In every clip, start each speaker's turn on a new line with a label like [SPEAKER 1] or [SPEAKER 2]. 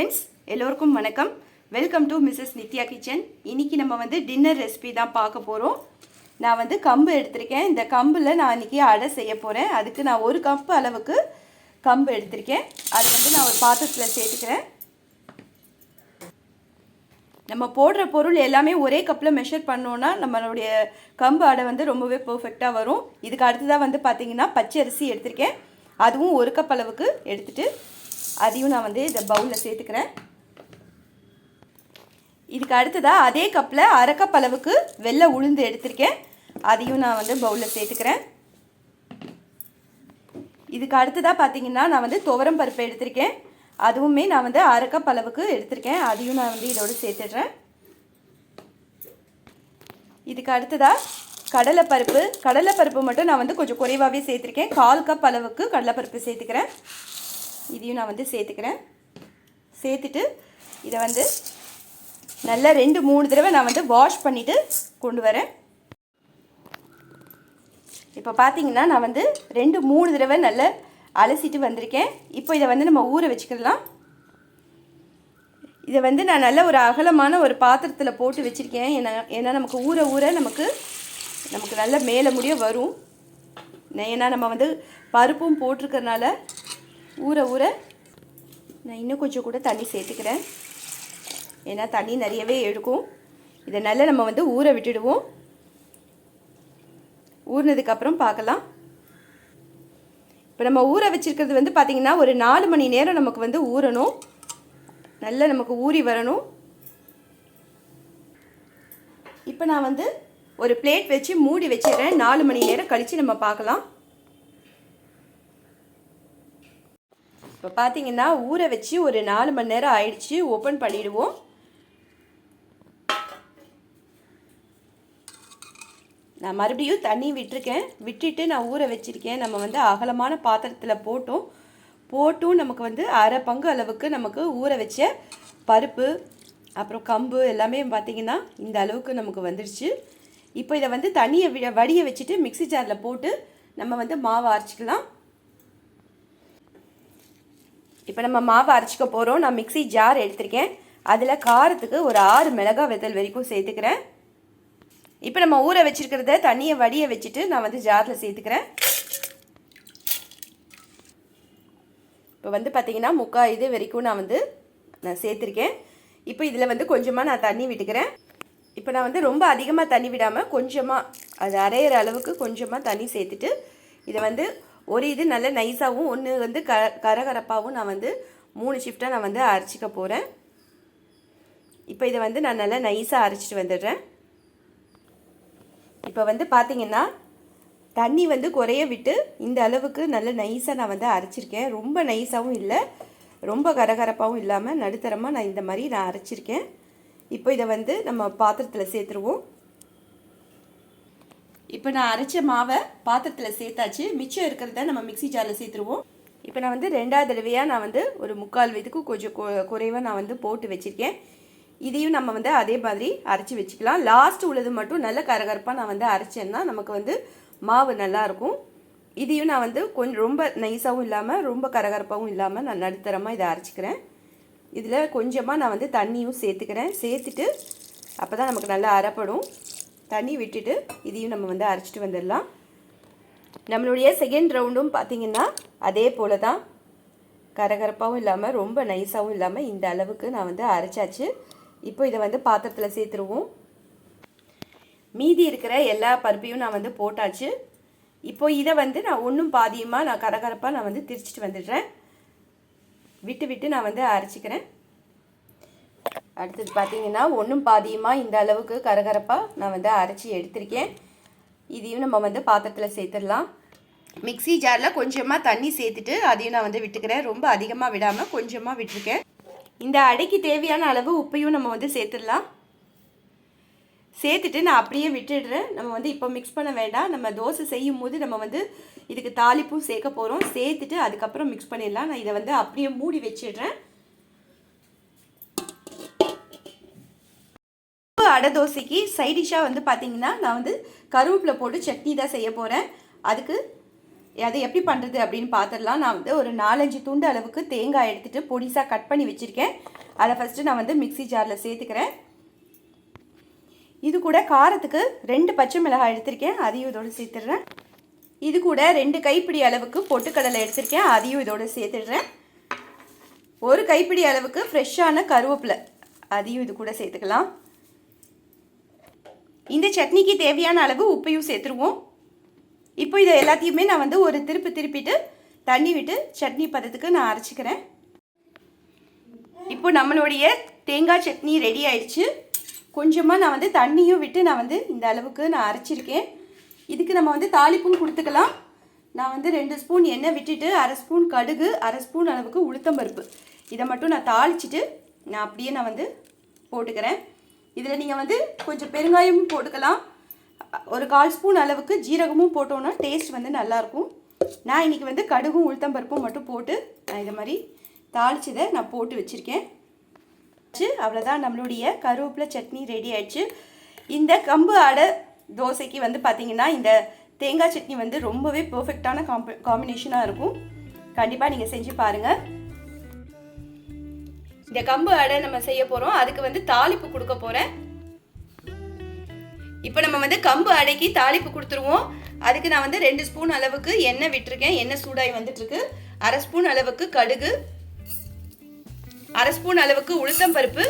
[SPEAKER 1] Friends எல்லோருக்கும் வணக்கம். Welcome to Mrs Nithya kitchen இன்னைக்கு நம்ம வந்து டின்னர் ரெசிபி தான் பார்க்க போகிறோம் நான் வந்து கம்பு எடுத்திருக்கேன். இந்த கம்பில் நான் இன்றைக்கி அடை செய்ய போகிறேன் அதுக்கு நான் ஒரு கப் அளவுக்கு கம்பு எடுத்திருக்கேன். அதை வந்து நான் ஒரு பாத்திரத்தில் சேர்த்துக்கிறேன். நம்ம போடுற பொருள் எல்லாமே ஒரே கப்பில் மெஷர் பண்ணோன்னா நம்மளுடைய கம்பு அடை வந்து ரொம்பவே பர்ஃபெக்டாக வரும். இதுக்கு அடுத்ததாக வந்து பார்த்திங்கன்னா பச்சை அரிசி எடுத்திருக்கேன். அதுவும் ஒரு கப் அளவுக்கு எடுத்துட்டு அதையும் நான் வந்து இந்த பவுலில் சேர்த்துக்கிறேன். இதுக்கு அடுத்ததாக அதே கப்பில் அரை அளவுக்கு வெள்ளை உளுந்து எடுத்திருக்கேன். அதையும் நான் வந்து பவுலில் சேர்த்துக்கிறேன். இதுக்கு அடுத்ததாக பார்த்தீங்கன்னா நான் வந்து துவரம் பருப்பு எடுத்திருக்கேன். அதுவுமே நான் வந்து அரை அளவுக்கு எடுத்திருக்கேன். அதையும் நான் வந்து இதோடு சேர்த்துடுறேன். இதுக்கு அடுத்ததாக கடலைப்பருப்பு. கடலைப்பருப்பு மட்டும் நான் வந்து கொஞ்சம் குறைவாகவே சேர்த்துருக்கேன். கால் கப் அளவுக்கு கடலைப்பருப்பு சேர்த்துக்கிறேன். இதையும் நான் வந்து சேர்த்துக்கிறேன். சேர்த்துட்டு இதை வந்து நல்லா ரெண்டு மூணு தடவை நான் வந்து வாஷ் பண்ணிவிட்டு கொண்டு வரேன். இப்போ பார்த்தீங்கன்னா நான் வந்து ரெண்டு மூணு தடவை நல்லா அலசிட்டு வந்திருக்கேன். இப்போ இதை வந்து நம்ம ஊற வச்சுக்கலாம். இதை வந்து நான் நல்ல ஒரு அகலமான ஒரு பாத்திரத்தில் போட்டு வச்சுருக்கேன். ஏன்னா ஏன்னா நமக்கு ஊற ஊற நமக்கு நமக்கு நல்ல மேலே முடிய வரும். ஏன்னா நம்ம வந்து பருப்பும் போட்டிருக்கறனால ஊற ஊற. நான் இன்னும் கொஞ்சம் கூட தண்ணி சேர்த்துக்கிறேன். ஏன்னா தண்ணி நிறையவே எடுக்கும். இதை நல்லா நம்ம வந்து ஊற விட்டுடுவோம். ஊறினதுக்கப்புறம் பார்க்கலாம். இப்போ நம்ம ஊற வச்சுருக்கிறது வந்து பார்த்திங்கன்னா ஒரு நாலு மணி நேரம் நமக்கு வந்து ஊறணும். நல்லா நமக்கு ஊறி வரணும். இப்போ நான் வந்து ஒரு பிளேட் வச்சு மூடி வச்சிடுறேன். நாலு மணி நேரம் கழித்து நம்ம பார்க்கலாம். இப்போ பார்த்தீங்கன்னா ஊற வச்சு ஒரு நாலு மணி நேரம் ஆயிடுச்சு. ஓப்பன் பண்ணிடுவோம். நான் மறுபடியும் தண்ணி விட்டுருக்கேன். விட்டுட்டு நான் ஊற வச்சுருக்கேன். நம்ம வந்து அகலமான பாத்திரத்தில் போட்டோம். போட்டும் நமக்கு வந்து அரை பங்கு அளவுக்கு நமக்கு ஊற வச்ச பருப்பு அப்புறம் கம்பு எல்லாமே பார்த்திங்கன்னா இந்த அளவுக்கு நமக்கு வந்துடுச்சு இப்போ இதை வந்து தண்ணியை வி வடிய வச்சுட்டு மிக்ஸி ஜாரில் போட்டு நம்ம வந்து மாவு அரைச்சிக்கலாம். இப்போ நம்ம மாவு அரைச்சிக்க போகிறோம் நான் மிக்ஸி ஜார் எடுத்திருக்கேன். அதில் காரத்துக்கு ஒரு ஆறு மிளகா வெத்தல் வரைக்கும் சேர்த்துக்கிறேன். இப்போ நம்ம ஊற வச்சுருக்கிறத தண்ணியை வடிய வச்சுட்டு நான் வந்து ஜாரில் சேர்த்துக்கிறேன். இப்போ வந்து பார்த்தீங்கன்னா முக்கால் இது வரைக்கும் நான் வந்து நான் சேர்த்துருக்கேன். இப்போ இதில் வந்து கொஞ்சமாக நான் தண்ணி விட்டுக்கிறேன். இப்போ நான் வந்து ரொம்ப அதிகமாக தண்ணி விடாமல் கொஞ்சமாக அது அரையிற அளவுக்கு கொஞ்சமாக தண்ணி சேர்த்துட்டு இதை வந்து ஒரு இது நல்ல நைஸாகவும் ஒன்று வந்து க கரகரப்பாகவும் நான் வந்து மூணு ஷிஃப்டாக நான் வந்து அரைச்சிக்க போகிறேன் இப்போ இதை வந்து நான் நல்லா நைஸாக அரைச்சிட்டு வந்துடுறேன். இப்போ வந்து பார்த்தீங்கன்னா தண்ணி வந்து குறைய விட்டு இந்த அளவுக்கு நல்ல நைஸாக நான் வந்து அரைச்சிருக்கேன். ரொம்ப நைஸாகவும் இல்லை ரொம்ப கரகரப்பாகவும் இல்லாமல் நடுத்தரமாக நான் இந்த மாதிரி நான் அரைச்சிருக்கேன். இப்போ இதை வந்து நம்ம பாத்திரத்தில் சேர்த்துருவோம். இப்போ நான் அரைச்ச மாவை பாத்திரத்தில் சேர்த்தாச்சு. மிச்சம் இருக்கிறத நம்ம மிக்ஸி ஜாரில் சேர்த்துருவோம். இப்போ நான் வந்து ரெண்டாவது தடவையாக நான் வந்து ஒரு முக்கால் வயதுக்கு கொஞ்சம் குறைவாக நான் வந்து போட்டு வச்சுருக்கேன். இதையும் நம்ம வந்து அதே மாதிரி அரைச்சி வச்சுக்கலாம். லாஸ்ட் உள்ளது மட்டும் நல்ல கரகரப்பாக நான் வந்து அரைச்சேன்னா நமக்கு வந்து மாவு நல்லாயிருக்கும். இதையும் நான் வந்து கொஞ்சம் ரொம்ப நைஸாகவும் இல்லாமல் ரொம்ப கரகரப்பாகவும் இல்லாமல் நான் நடுத்தரமாக இதை அரைச்சிக்கிறேன். இதில் கொஞ்சமாக நான் வந்து தண்ணியும் சேர்த்துக்கிறேன். சேர்த்துட்டு அப்போ தான் நமக்கு நல்லா அரைப்படும். தண்ணி விட்டுட்டு இதையும் நம்ம வந்து அரைச்சிட்டு வந்துடலாம். நம்மளுடைய செகண்ட் ரவுண்டும் பார்த்திங்கன்னா அதே போல் தான் கரகரப்பாகவும் இல்லாமல் ரொம்ப நைஸாகவும் இல்லாமல் இந்த அளவுக்கு நான் வந்து அரைச்சாச்சு. இப்போ இதை வந்து பாத்திரத்தில் சேர்த்துருவோம். மீதி இருக்கிற எல்லா பருப்பையும் நான் வந்து போட்டாச்சு. இப்போ இதை வந்து நான் ஒன்றும் பாதியமாக நான் கரகரப்பாக நான் வந்து திரிச்சிட்டு வந்துடுறேன். விட்டு விட்டு நான் வந்து அரைச்சிக்கிறேன். அடுத்தது பார்த்தீங்கன்னா ஒன்றும் பாதியமாக இந்த அளவுக்கு கரகரப்பாக நான் வந்து அரைச்சி எடுத்திருக்கேன். இதையும் நம்ம வந்து பாத்திரத்தில் சேர்த்துடலாம். மிக்ஸி ஜாரில் கொஞ்சமாக தண்ணி சேர்த்துட்டு அதையும் நான் வந்து விட்டுக்கிறேன். ரொம்ப அதிகமாக விடாமல் கொஞ்சமாக விட்டுருக்கேன். இந்த அடைக்கு தேவையான அளவு உப்பையும் நம்ம வந்து சேர்த்துடலாம். சேர்த்துட்டு நான் அப்படியே விட்டுடுறேன். நம்ம வந்து இப்போ மிக்ஸ் பண்ண வேண்டாம். நம்ம தோசை செய்யும் போது நம்ம வந்து இதுக்கு தாளிப்பும் சேர்க்க போகிறோம் சேர்த்துட்டு அதுக்கப்புறம் மிக்ஸ் பண்ணிடலாம். நான் இதை வந்து அப்படியே மூடி வச்சிடுறேன். அடை தோசைக்கு சைடிஷாக வந்து பார்த்தீங்கன்னா நான் வந்து கருவேப்பிலை போட்டு சட்னி தான் செய்ய போகிறேன் அதுக்கு அதை எப்படி பண்ணுறது அப்படின்னு பார்த்துடலாம் நான் வந்து ஒரு நாலஞ்சு துண்டு அளவுக்கு தேங்காய் எடுத்துகிட்டு பொடிசாக கட் பண்ணி வச்சுருக்கேன். அதை ஃபஸ்ட்டு நான் வந்து மிக்ஸி ஜாரில் சேர்த்துக்கிறேன். இது கூட காரத்துக்கு ரெண்டு பச்சை மிளகாய் எடுத்திருக்கேன். அதையும் இதோடு சேர்த்துடுறேன். இது கூட ரெண்டு கைப்பிடி அளவுக்கு பொட்டுக்கடலை எடுத்திருக்கேன். அதையும் இதோடு சேர்த்துடுறேன். ஒரு கைப்பிடி அளவுக்கு ஃப்ரெஷ்ஷான கருவேப்பிலை. அதையும் இது கூட சேர்த்துக்கலாம். இந்த சட்னிக்கு தேவையான அளவு உப்பையும் சேர்த்துருவோம். இப்போ இதை எல்லாத்தையுமே நான் வந்து ஒரு திருப்பி திருப்பிட்டு தண்ணி விட்டு சட்னி பதத்துக்கு நான் அரைச்சிக்கிறேன். இப்போ நம்மளுடைய தேங்காய் சட்னி ரெடி ஆயிடுச்சு. கொஞ்சமாக நான் வந்து தண்ணியும் விட்டு நான் வந்து இந்த அளவுக்கு நான் அரைச்சிருக்கேன். இதுக்கு நம்ம வந்து தாளிப்பும் கொடுத்துக்கலாம். நான் வந்து ரெண்டு ஸ்பூன் எண்ணெய் விட்டுட்டு அரை ஸ்பூன் கடுகு அரை ஸ்பூன் அளவுக்கு உளுத்தம்பருப்பு. இதை மட்டும் நான் தாளிச்சிட்டு நான் அப்படியே நான் வந்து போட்டுக்கிறேன். இதில் நீங்கள் வந்து கொஞ்சம் பெருங்காயமும் போட்டுக்கலாம். ஒரு கால் ஸ்பூன் அளவுக்கு ஜீரகமும் போட்டோன்னா டேஸ்ட் வந்து நல்லாயிருக்கும். நான் இன்றைக்கி வந்து கடுகும் உளுத்தம்பருப்பும் மட்டும் போட்டு நான் இதை மாதிரி தாளிச்சதை நான் போட்டு வச்சுருக்கேன். அவ்வளோதான் நம்மளுடைய கருவேப்பிலை சட்னி ரெடி ஆயிடுச்சு. இந்த கம்பு அடை தோசைக்கு வந்து பார்த்திங்கன்னா இந்த தேங்காய் சட்னி வந்து ரொம்பவே பர்ஃபெக்டான காம்பி காம்பினேஷனாக இருக்கும். கண்டிப்பாக நீங்கள் செஞ்சு பாருங்கள் இந்த கம்பு அடை நம்ம செய்ய போகிறோம் அதுக்கு வந்து தாளிப்பு கொடுக்க போகிறேன் இப்போ நம்ம வந்து கம்பு அடைக்கி தாளிப்பு கொடுத்துருவோம். அதுக்கு நான் வந்து ரெண்டு ஸ்பூன் அளவுக்கு எண்ணெய் விட்டுருக்கேன். எண்ணெய் சூடாகி வந்துட்டுருக்கு. அரை ஸ்பூன் அளவுக்கு கடுகு. அரை ஸ்பூன் அளவுக்கு உளுத்தம் பருப்பு.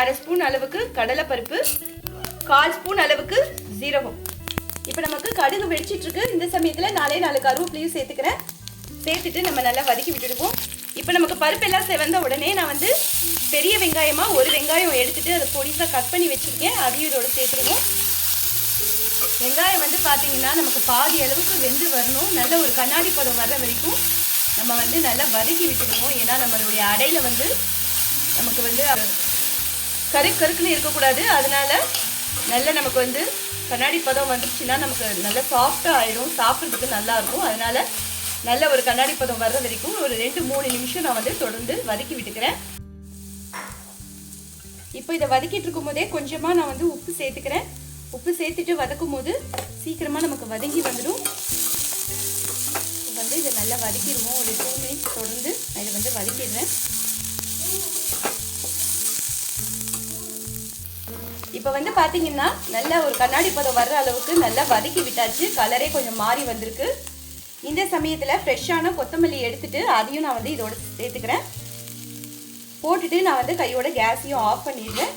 [SPEAKER 1] அரை ஸ்பூன் அளவுக்கு கடலைப்பருப்பு. கால் ஸ்பூன் அளவுக்கு ஜீரகம் இப்போ நமக்கு கடுகு வெடிச்சிட்ருக்கு இந்த சமயத்தில் நாலே நாலு கருவேப்பிலையும் சேர்த்துக்கிறேன். சேர்த்துட்டு நம்ம நல்லா வதக்கி விட்டுடுவோம். இப்போ நமக்கு பருப்பு எல்லாம் செவந்த உடனே நான் வந்து பெரிய வெங்காயமாக ஒரு வெங்காயம் எடுத்துகிட்டு அதை பொடிசாக கட் பண்ணி வச்சுருக்கேன். அதையும் இதோட சேர்த்துருவோம். வெங்காயம் வந்து பார்த்தீங்கன்னா நமக்கு பாதி அளவுக்கு வெந்து வரணும். நல்ல ஒரு கண்ணாடி பதம் வர்ற வரைக்கும் நம்ம வந்து நல்லா வதக்கி விட்டுடுவோம் ஏன்னா நம்மளுடைய அடையில் வந்து நமக்கு வந்து கரு கருக்குன்னு இருக்கக்கூடாது. அதனால் நல்ல நமக்கு வந்து கண்ணாடி பதம் வந்துருச்சுன்னா நமக்கு நல்ல சாஃப்டாக ஆயிடும் சாப்பிட்றதுக்கு நல்லாயிருக்கும் அதனால் அதனால நல்ல ஒரு கண்ணாடி பதம் வர்ற வரைக்கும் ஒரு ரெண்டு மூணு நிமிஷம் நான் வந்து தொடர்ந்து வதக்கி விட்டுக்கிறேன். இப்போ இதை வதக்கிட்டு இருக்கும் போதே கொஞ்சமாக நான் வந்து உப்பு சேர்த்துக்கிறேன். உப்பு சேர்த்துட்டு வதக்கும் போது சீக்கிரமாக நமக்கு வதங்கி வந்துடும். வந்து இதை நல்லா வதக்கிடுவோம். ஒரு டூ மினிட்ஸ் தொடர்ந்து நான் இதை வந்து வதக்கிடுறேன். இப்போ வந்து பார்த்தீங்கன்னா நல்லா ஒரு கண்ணாடி பதம் வர்ற அளவுக்கு நல்லா வதக்கி விட்டாச்சு. கலரே கொஞ்சம் மாறி வந்திருக்கு. இந்த சமயத்தில் ஃப்ரெஷ்ஷான கொத்தமல்லி எடுத்துட்டு அதையும் நான் வந்து இதோட சேர்த்துக்கிறேன். போட்டுட்டு நான் வந்து கையோட கேஸையும் ஆஃப் பண்ணிடுறேன்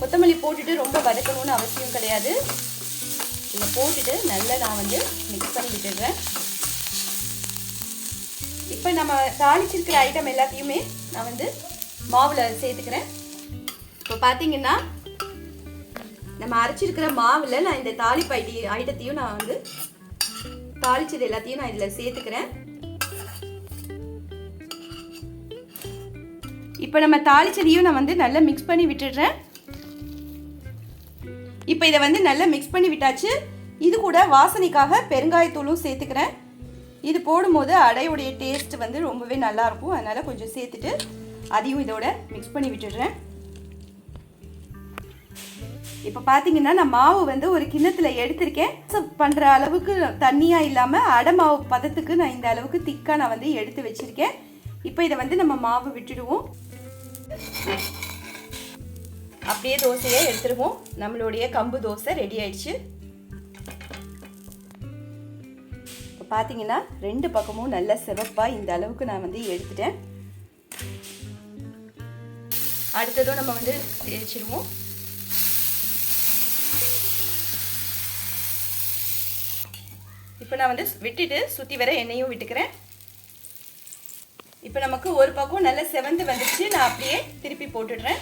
[SPEAKER 1] கொத்தமல்லி போட்டுட்டு ரொம்ப வதக்கணும்னு அவசியம் கிடையாது. இதை போட்டுட்டு நல்லா நான் வந்து மிக்ஸ் பண்ணி விட்டுடுறேன். இப்போ நம்ம தாளிச்சிருக்கிற ஐட்டம் எல்லாத்தையுமே நான் வந்து மாவில் சேர்த்துக்கிறேன். இப்போ பார்த்தீங்கன்னா நம்ம அரைச்சிருக்கிற மாவில் நான் இந்த தாளிப்பு ஐட்டி ஐட்டத்தையும் நான் வந்து தாளிச்சது எல்லாத்தையும் நான் இதில் சேர்த்துக்கிறேன். இப்போ நம்ம தாளிச்சதையும் நான் வந்து நல்லா மிக்ஸ் பண்ணி விட்டுடுறேன். இப்போ இதை வந்து நல்லா மிக்ஸ் பண்ணி விட்டாச்சு. இது கூட வாசனைக்காக பெருங்காயத்தூளும் சேர்த்துக்கிறேன். இது போடும்போது அடையுடைய டேஸ்ட் வந்து ரொம்பவே நல்லாயிருக்கும் அதனால் கொஞ்சம் சேர்த்துட்டு அதையும் இதோட மிக்ஸ் பண்ணி விட்டுடுறேன். இப்போ பார்த்தீங்கன்னா நான் மாவு வந்து ஒரு கிண்ணத்தில் எடுத்திருக்கேன். பண்ணுற அளவுக்கு தண்ணியாக இல்லாமல் அடை மாவு பதத்துக்கு நான் இந்த அளவுக்கு திக்காக நான் வந்து எடுத்து வச்சுருக்கேன். இப்போ இதை வந்து நம்ம மாவு விட்டுடுவோம். அப்படியே தோசையை எடுத்துருவோம். நம்மளுடைய கம்பு தோசை ரெடி ஆயிடுச்சு. இப்போ பார்த்தீங்கன்னா ரெண்டு பக்கமும் நல்ல சிவப்பாக இந்த அளவுக்கு நான் வந்து எடுத்துட்டேன். அடுத்ததும் நம்ம வந்து எரிச்சிடுவோம் இப்போ நான் வந்து விட்டுட்டு சுற்றி வர எண்ணெயும் விட்டுக்கிறேன். இப்போ நமக்கு ஒரு பக்கம் நல்லா செவந்து வந்துச்சு நான் அப்படியே திருப்பி போட்டுடுறேன்.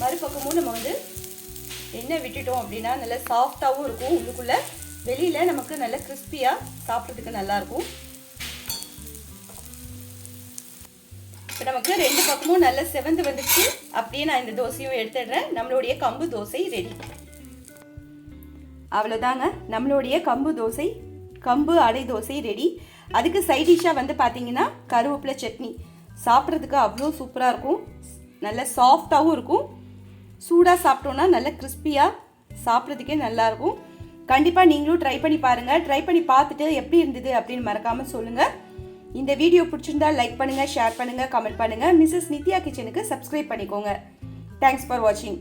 [SPEAKER 1] மறுபக்கமும் நம்ம வந்து எண்ணெய் விட்டுட்டோம் அப்படின்னா நல்லா சாஃப்டாகவும் இருக்கும். உள்ளுக்குள்ளே வெளியில் நமக்கு நல்ல கிறிஸ்பியாக சாப்பிட்றதுக்கு நல்லாயிருக்கும். இப்போ நமக்கு ரெண்டு பக்கமும் நல்லா செவந்து வந்துச்சு அப்படியே நான் இந்த தோசையும் எடுத்துடுறேன். நம்மளுடைய கம்பு தோசை ரெடி. அவ்வளோதாங்க நம்மளுடைய கம்பு தோசை கம்பு அடை தோசை ரெடி அதுக்கு சைட் டிஷ்ஷாக வந்து பார்த்தீங்கன்னா கருவேப்பிலை சட்னி. சாப்பிட்றதுக்கு அவ்வளோ சூப்பராக இருக்கும். நல்ல சாஃப்டாகவும் இருக்கும். சூடாக சாப்பிட்டோன்னா நல்ல கிறிஸ்பியாக சாப்பிட்றதுக்கே நல்லாயிருக்கும் கண்டிப்பாக நீங்களும் ட்ரை பண்ணி பாருங்கள் ட்ரை பண்ணி பார்த்துட்டு எப்படி இருந்தது அப்படின்னு மறக்காமல் சொல்லுங்கள் இந்த வீடியோ பிடிச்சிருந்தா லைக் பண்ணுங்கள் ஷேர் பண்ணுங்கள் கமெண்ட் பண்ணுங்கள் மிஸ்ஸஸ் நித்யா கிச்சனுக்கு சப்ஸ்கிரைப் பண்ணிக்கோங்க. தேங்க்ஸ் ஃபார் வாட்சிங்